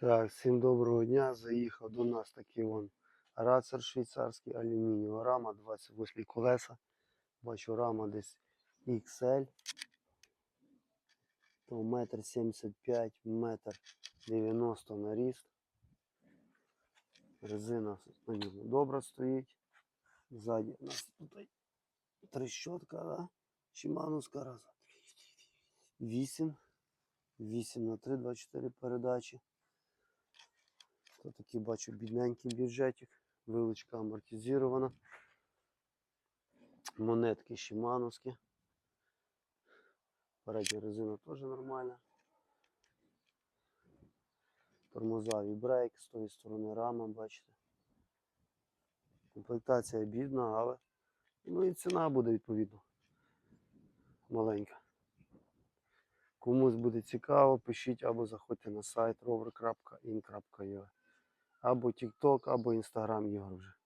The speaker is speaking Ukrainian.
Так, всім доброго дня. Заїхав до нас такий вон рацер швейцарський, алюмінієва рама, 28 колеса. Бачу, рама десь XL. То метр 75, метр 90 на ріст. Резина на ньому добре стоїть. Ззаді у нас тут трещотка, да? Шимановська раза. 8. 8 на 3, 24 передачі. То такий бачу бідненький бюджетик. Вилучка амортизована. Монетки шимановські. Передня резина теж нормальна. Тормоза брейк, з тої сторони рама, бачите. Комплектація бідна, але ну і ціна буде відповідно. Маленька. Комусь буде цікаво, пишіть або заходьте на сайт rover.in.ua або TikTok, або Instagram Ігор вже.